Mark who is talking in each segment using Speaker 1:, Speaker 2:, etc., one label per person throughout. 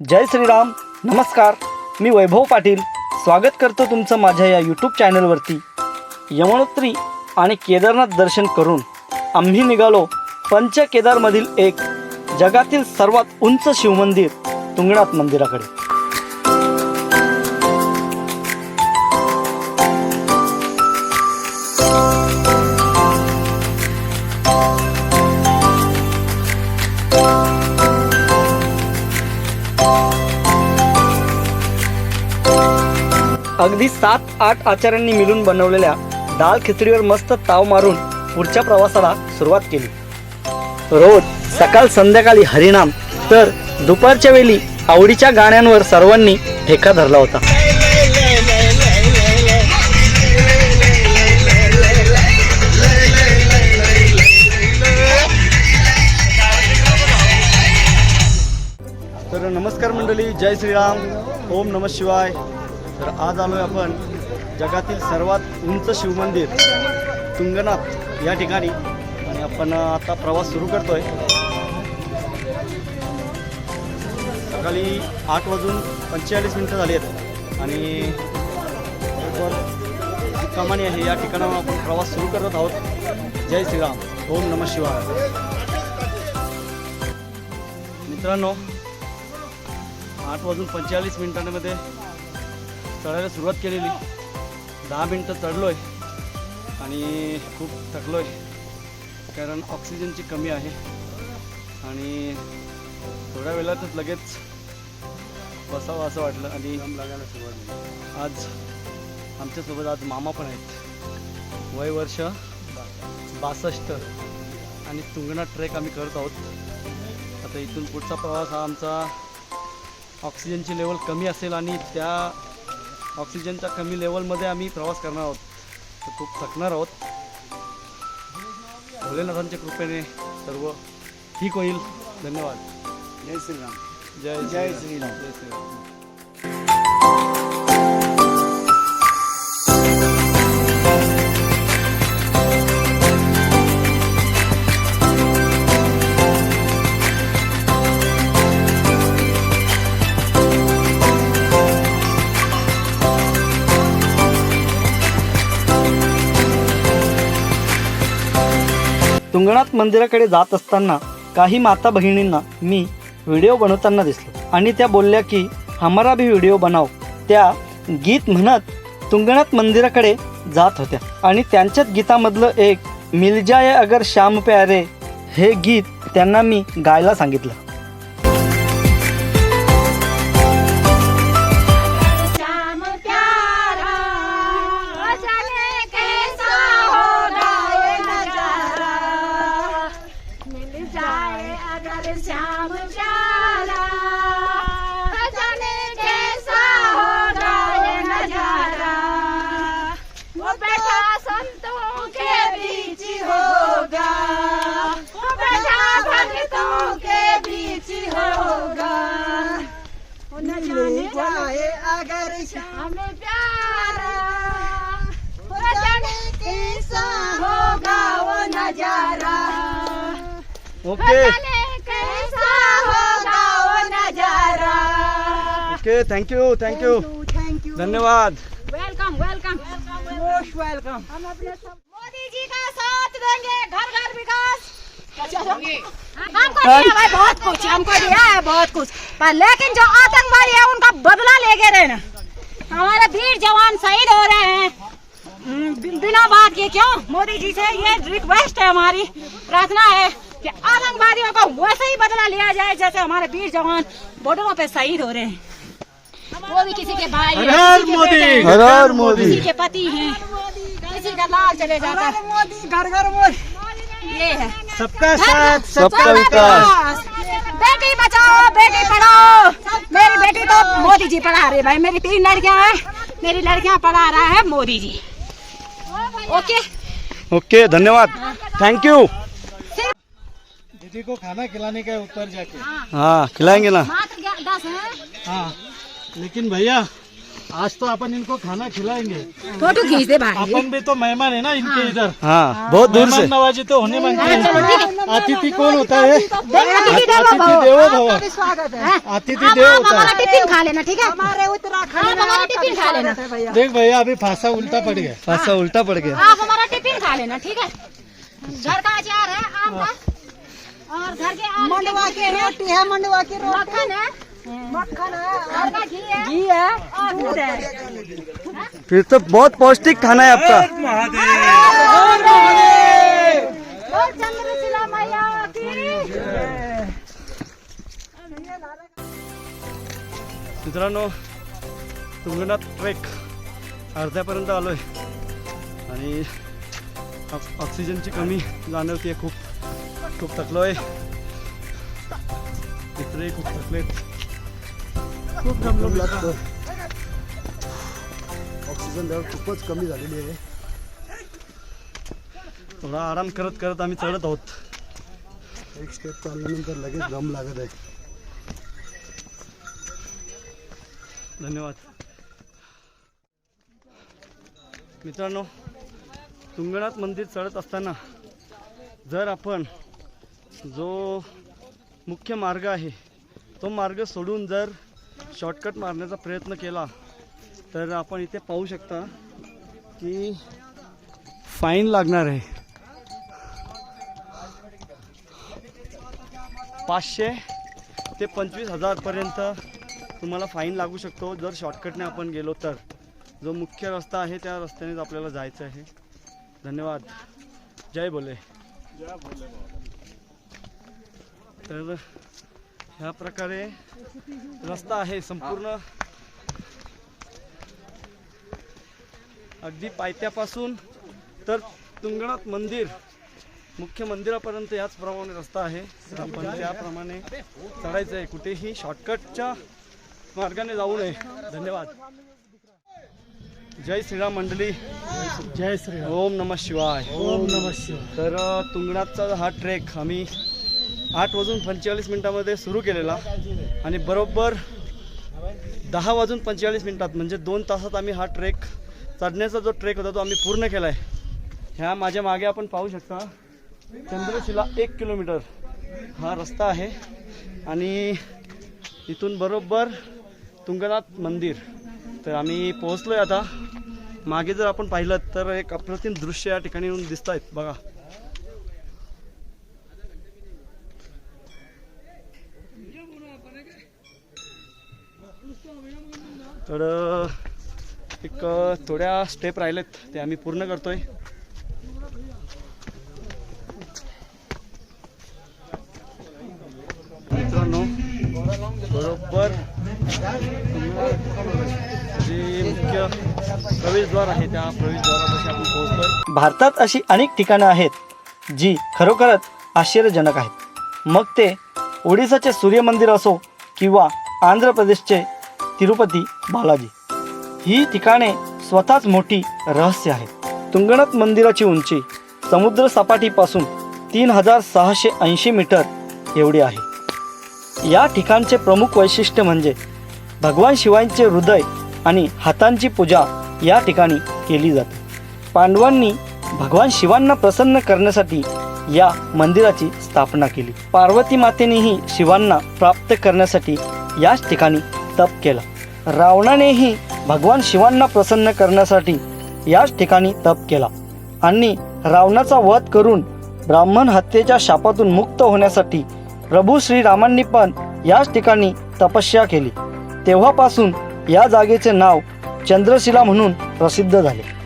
Speaker 1: जय श्रीराम नमस्कार. मी वैभव पाटील. स्वागत करतो तुमचं माझ्या या यूट्यूब चॅनलवरती यमुनोत्री आणि केदारनाथ दर्शन करून आम्ही निघालो पंच केदारमधील एक जगातील सर्वात उंच शिवमंदिर तुंगनाथ मंदिराकडे. अगदी सात आठ आचार्यांनी मिळून बनवलेल्या दाल खिचडीवर मस्त ताव मारून पुढच्या प्रवासाला सुरुवात केली. रोज सकाळ संध्याकाळी हरिनाम तर दुपारच्या वेळी आवडीच्या गाण्यांवर सर्वांनी ठेका धरला होता. तर नमस्कार मंडळी जय श्रीराम ओम नम शिवाय. तर आज आलो आहे आपण जगातील सर्वात उंच शिवमंदिर तुंगनाथ या ठिकाणी. आणि आपण आता प्रवास सुरू करतोय. सकाळी आठ वाजून पंचेचाळीस मिनटं झाली आहेत आणि कमानी आहे या ठिकाणावर आपण प्रवास सुरू करत आहोत. जय श्रीराम. ओम नम शिवाय. मित्रांनो आठ वाजून पंचेचाळीस मिनिटांमध्ये चढायला सुरुवात केलेली. दहा मिनटं चढलो आहे आणि खूप थकलो आहे कारण ऑक्सिजनची कमी आहे. आणि थोड्या वेळातच लगेच बसावं असं वाटलं आणि आज आमच्यासोबत आज मामा पण आहेत. वय वर्ष बासष्ट आणि तुंगनाथ ट्रेक आम्ही करत आहोत. आता इथून पुढचा प्रवास हा आमचा ऑक्सिजनची लेवल कमी असेल आणि त्या ऑक्सिजनच्या कमी लेवलमध्ये आम्ही प्रवास करणार आहोत. तर खूप थकणार आहोत. भोलेनाथांच्या कृपेने सर्व ठीक होईल. धन्यवाद.
Speaker 2: जय श्रीराम.
Speaker 1: जय
Speaker 2: जय श्रीराम.
Speaker 1: जय श्रीराम. तुंगनाथ मंदिराकडे जात असताना काही माता बहिणींना मी व्हिडिओ बनवताना दिसलो. आणि त्या बोलल्या की हमारा भी व्हिडिओ बनाव त्या गीत म्हणत तुंगनाथ मंदिराकडे जात होत्या. आणि त्यांच्याच गीतामधलं एक मिल जाए अगर श्याम प्यारे हे गीत त्यांना मी गायला सांगितलं.
Speaker 3: नज़ारा वो
Speaker 1: ओके
Speaker 3: कैसा होगा वो नज़ारा।
Speaker 1: Okay thank you thank you
Speaker 2: thank you
Speaker 1: धन्यवाद।
Speaker 3: वेलकम वेलकम
Speaker 2: मोस्ट वेलकम हम अपने
Speaker 3: मोदी जी का साथ देंगे घर घर विकास हमको दिया भाई बहुत कुछ हमको दिया है बहुत कुछ। पर लेकिन जो आतंकवादी है उनका बदला लेके रहना। हमारे वीर जवान शहीद हो रहे हैं। बिना बात के क्यों? मोदी जी से ये रिक्वेस्ट है हमारी। प्रार्थना है कि आतंकवादियों को वैसे ही बदला लिया जाए जैसे हमारे वीर जवान बॉर्डरों पे शहीद हो रहे हैं। वो भी किसी के भाई हैं,
Speaker 1: मोदी।
Speaker 3: बेटे
Speaker 1: हर हर मोदी।
Speaker 3: किसी के पति हैं। किसी का लाल चले जाता है।
Speaker 2: मोदी घर घर मोदी
Speaker 3: ये है।
Speaker 1: सबका
Speaker 3: साथ,
Speaker 1: सबका विकास।
Speaker 3: बेटी बचाओ बेटी पढ़ाओ। मेरी बेटी तो मोदी जी पढ़ा रहे भाई। मेरी तीन लड़कियाँ हैं। मेरी लड़कियाँ पढ़ा रहा है मोदी जी। ओके.
Speaker 1: ओके धन्यवाद. थँक्यू
Speaker 2: दीदी को खाना खिलाने का है ऊपर जाके।
Speaker 1: हाँ खिलाएंगे ना।
Speaker 3: मात्र ग्या- दस है?
Speaker 2: हाँ लेकिन भैया आज तो अपन इनको खाना खिलाएंगे।
Speaker 3: फोटो खींच दे भाई।
Speaker 2: अपन भी तो मेहमान है ना इनके इधर।
Speaker 1: हाँ बहुत दूर से।
Speaker 2: मेहमान नवाजी तो होने हैं। अतिथि कौन होता है?
Speaker 3: अतिथि देवो भव। है
Speaker 2: अतिथि
Speaker 3: आप
Speaker 2: देव होता
Speaker 3: हमारा
Speaker 2: है?
Speaker 3: टिफिन खा लेना ठीक है? हमारे उत्तराखंड टिफिन खा लेना।
Speaker 2: देख भैया अभी फांसा उल्टा पड़ गया।
Speaker 1: फासा उलटा पड़ गया।
Speaker 3: आप हमारा टिफिन खा लेना ठीक है? घर का अचार है? आम का? और घर के मंडवा की रोटी है मंडवा की रोटी। मक्खन है?
Speaker 1: फिर तो बहुत पौष्टिक खाना है आपका।
Speaker 3: और चंद्रशिला मैया की।
Speaker 1: मित्रांनो तुंगनाथ ट्रेक अर्ध्यापर्यंत आलोय. आणि ऑक- ऑक्सिजनची कमी जाणवते खूप. खूप थकलोय. मित्रही खूप थकलेत.
Speaker 2: खूप दमलो लागतो
Speaker 1: ऑक्सिजन लेवल खूपच कमी झालेली आहे थोडा आराम करत करत आम्ही चढत आहोत.
Speaker 2: एक स्टेप चालल्यानंतर लगेच दम लागत आहे.
Speaker 1: धन्यवाद. मित्रांनो तुंगनाथ मंदिर चढत असताना जर आपण जो मुख्य मार्ग आहे तो मार्ग सोडून जर शॉर्टकट मारण्याचा प्रयत्न केला तर आपण इथे पाहू शकता की फाईन लागणार आहे. पाचशे ते पंचवीस हजारपर्यंत तुम्हाला फाईन लागू शकतो. जर शॉर्टकटने आपण गेलो तर. जो मुख्य रस्ता आहे त्या रस्त्यानेच आपल्याला जायचं आहे. धन्यवाद. जय बोले तर ह्या प्रकारे रस्ता आहे संपूर्ण. अगदी पायथ्यापासून तर तुंगनाथ मंदिर मुख्य मंदिरापर्यंत याचप्रमाणे रस्ता आहे. आपण त्याप्रमाणे चढायचं आहे. कुठेही शॉर्टकटच्या मार्गाने जाऊ नये. धन्यवाद. जय श्रीराम मंडळी.
Speaker 2: जय श्री
Speaker 1: ओम नम शिवाय.
Speaker 2: ओम नमः शिवाय.
Speaker 1: तर अ, तुंगनाथचा हा ट्रेक आम्ही आठ वाजून पंचेचाळीस मिनिटामध्ये सुरू केलेला आणि बरोबर दहा वाजून पंचेचाळीस मिनिटात म्हणजे दोन तासात आम्ही हा ट्रेक चढण्याचा जो ट्रेक होता तो आम्ही पूर्ण केला आहे ह्या माझ्या मागे आपण पाहू शकता चंद्रशिला एक किलोमीटर हा रस्ता आहे. आणि इथून बरोबर तुंगनाथ मंदिर. तर आम्ही पोहोचलो आहे आता. मागे जर आपण पाहिलं तर एक अप्रतिम दृश्य या ठिकाणी येऊन दिसत आहेत बघा. तर एक थोड्या स्टेप राहिलेत ते आम्ही पूर्ण करतोय. मित्रांनो बरोबर जे मुख्य प्रवेशद्वार आहे त्या प्रवेशद्वारापाशी आपण पोहोचतोय.
Speaker 4: भारतात अशी अनेक ठिकाणं आहेत जी खरोखरच आश्चर्यजनक आहेत. मग ते ओडिसाचे सूर्यमंदिर असो किंवा आंध्र प्रदेशचे तिरुपती बालाजी. ही ठिकाणे स्वतःच मोठी रहस्य आहेत. तुंगनाथ मंदिराची उंची समुद्र सपाटीपासून तीन हजार सहाशे ऐंशी मीटर एवढी आहे. या ठिकाणचे प्रमुख वैशिष्ट्य म्हणजे भगवान शिवांचे हृदय आणि हातांची पूजा या ठिकाणी केली जाते. पांडवांनी भगवान शिवांना प्रसन्न करण्यासाठी या मंदिराची स्थापना केली. पार्वती मातेनेही शिवांना प्राप्त करण्यासाठी याच ठिकाणी तप केला. रावणानेही भगवान शिवांना प्रसन्न करण्यासाठी याच ठिकाणी तप केला. आणि रावणाचा वध करून ब्राह्मण हत्येच्या शापातून मुक्त होण्यासाठी प्रभू श्रीरामांनी पण याच ठिकाणी तपस्या केली. तेव्हापासून या जागेचे नाव चंद्रशिला म्हणून प्रसिद्ध झाले.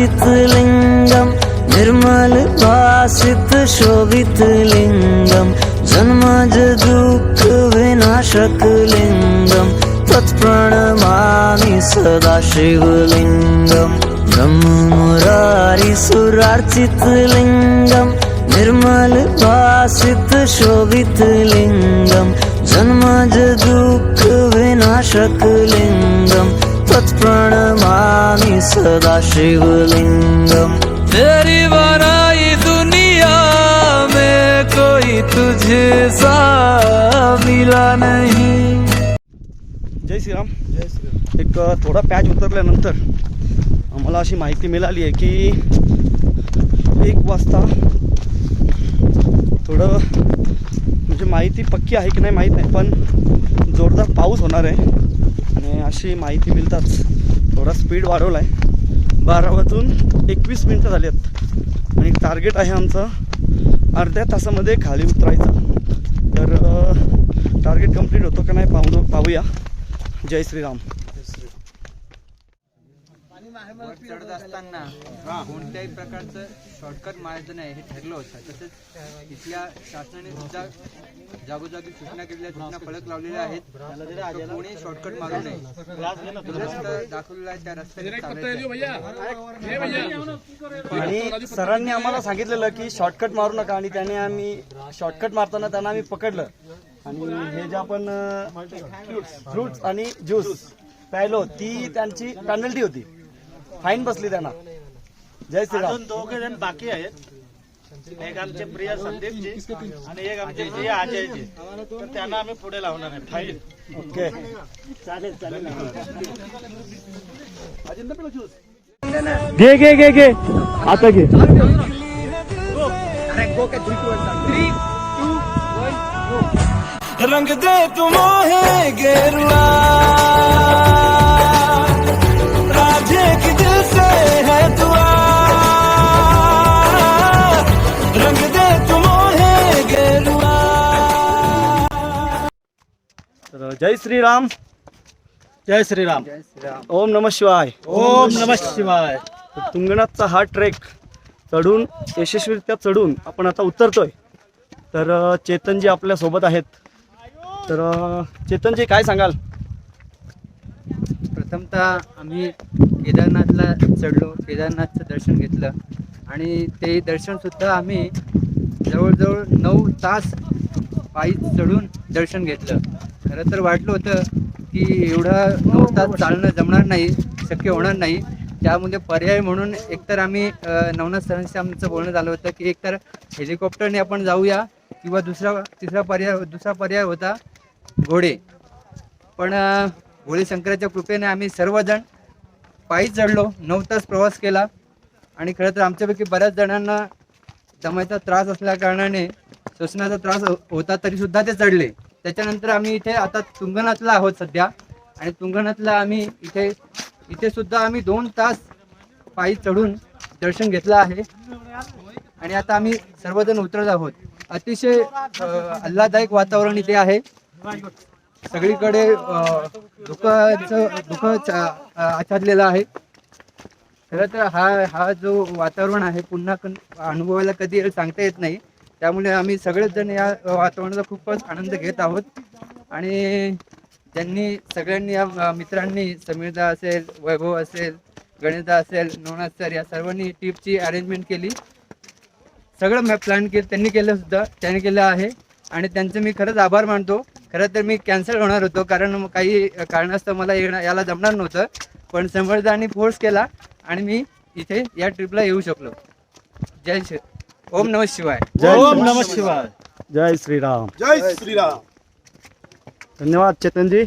Speaker 5: लिंगम निर्मल भासित शोभित लिंगम जन्मज दुःख विनाशक लिंगम तत्प्रणमामि सदा शिवलिङ्गम् ब्रह्ममुरारि सुरार्चित लिङ्गम् निर्मल भासित शोभित लिङ्गम् जन्मज दुःख विनाशक लिङ्गम् तत्प्रणमामि सदा शिवलिङ्गम्
Speaker 6: तेरी बनाई दुनिया में कोई तुझे सा मिला नहीं।
Speaker 1: जय श्रीराम। जय श्रीराम एक थोडा पॅच उतरल्यानंतर आम्हाला अशी माहिती मिळाली आहे की एक वाजता थोडं म्हणजे माहिती पक्की आहे की नाही माहीत नाही पण जोरदार पाऊस होणार आहे. आणि अशी माहिती मिळताच थोडा स्पीड वाढवला आहे बारावातून एकवीस मिनटं झाली आहेत आणि टार्गेट आहे आमचं अर्ध्या तासामध्ये खाली उतरायचं. तर टार्गेट कंप्लीट होतो का नाही पाहू पाहूया. जय श्रीराम.
Speaker 7: वर चढत असताना कोणत्याही प्रकारचं शॉर्टकट मारायचं नाही हे ठरलं होतं. तसेच इथल्या शासनाने सुद्धा जागोजागी सूचना केलेल्या सूचना फलक लावलेल्या आहेत. तर कोणी शॉर्टकट मारू नये. रस्ता दाखवलेला आहे त्या रस्त्याने
Speaker 1: सरांनी आम्हाला सांगितलेलं की शॉर्टकट मारू नका आणि त्याने आम्ही शॉर्टकट मारताना त्यांना आम्ही पकडलं. आणि हे जे आपण फ्रुट्स आणि ज्यूस प्यायलो ती त्यांची पेनल्टी होती. फाईन बसली त्यांना. जय श्रीराम.
Speaker 2: अजून दोघे जण बाकी आहेत. एक आमचे प्रिय संदीपजी आणि एक आमचे प्रिय अजयजी. तर त्यांना आम्ही पुढे लावणार आहे. File
Speaker 1: okay. घे घे घे घे. आता घे.
Speaker 6: रंग दे तुम गेरुआ।
Speaker 1: जय श्रीराम।
Speaker 2: जय श्रीराम।
Speaker 1: ओम नम शिवाय।
Speaker 2: ओम नम शिवाय।
Speaker 1: तुंगनाथचा हा ट्रेक चढून यशस्वीरित्या चढून आपण आता उतरतोय. तर चेतनजी आपल्यासोबत आहेत. तर चेतनजी काय सांगाल?
Speaker 7: प्रथमतः आम्ही केदारनाथला चढलो केदारनाथचं दर्शन घेतलं. आणि ते दर्शनसुद्धा आम्ही जवळजवळ नऊ तास पायी चढून दर्शन घेतलं. खरं तर वाटलं होतं की एवढं नऊ तास चालणं जमणार नाही शक्य होणार नाही. त्यामध्ये पर्याय म्हणून एकतर आम्ही नवनाथ सरांशी आमचं बोलणं झालं होतं की एकतर हेलिकॉप्टरने आपण जाऊया किंवा दुसरा तिसरा पर्याय दुसरा पर्याय होता घोडे. पण अ, भोळे शंकराच्या कृपेने आम्ही सर्वजण पायी चढलो नऊ तास प्रवास केला आणि खरं तर आमच्यापैकी बऱ्याच जणांना दमाचा त्रास असल्या कारणाने श्वसनाचा त्रास हो-, होता तरीसुद्धा ते चढले. त्याच्यानंतर आम्ही इथे आता तुंगनाथला आहोत सध्या. आणि तुंगनाथला आम्ही इथे इथे सुद्धा आम्ही दोन तास पायी चढून दर्शन घेतलं आहे. आणि आता आम्ही सर्वजण उतरत आहोत. अतिशय आल्हाददायक वातावरण इथे आहे. सगळीकडे दुःखाचं दुःख चा- आच्छादलेलं आहे. खरं तर हा हा जो वातावरण आहे पुन्हा कन अनुभवायला कधी सांगता येत नाही. त्यामुळे आम्ही सगळेच जण या वातावरणाचा खूपच आनंद घेत आहोत. आणि ज्यांनी सगळ्यांनी या मित्रांनी समीरदा असेल वैभव असेल गणेशदा असेल नवनाथ सर या सर्वांनी ट्रीपची अरेंजमेंट केली. सगळं मॅप प्लॅन केलं त्यांनी केलं सुद्धा त्यांनी केलं आहे. आणि त्यांचे मी खरंच आभार मानतो. खरं तर मी कॅन्सल होणार होतो कारण मग काही कारणास्तव मला येणं याला जमणार नव्हतं. पण समर्थांनी फोर्स केला आणि मी इथे या ट्रिपला येऊ शकलो. जय श्री ओम नमः शिवाय।
Speaker 1: जय
Speaker 2: ओम नम शिवाय।
Speaker 1: जय श्रीराम
Speaker 2: जय श्रीराम
Speaker 1: धन्यवाद चेतनजी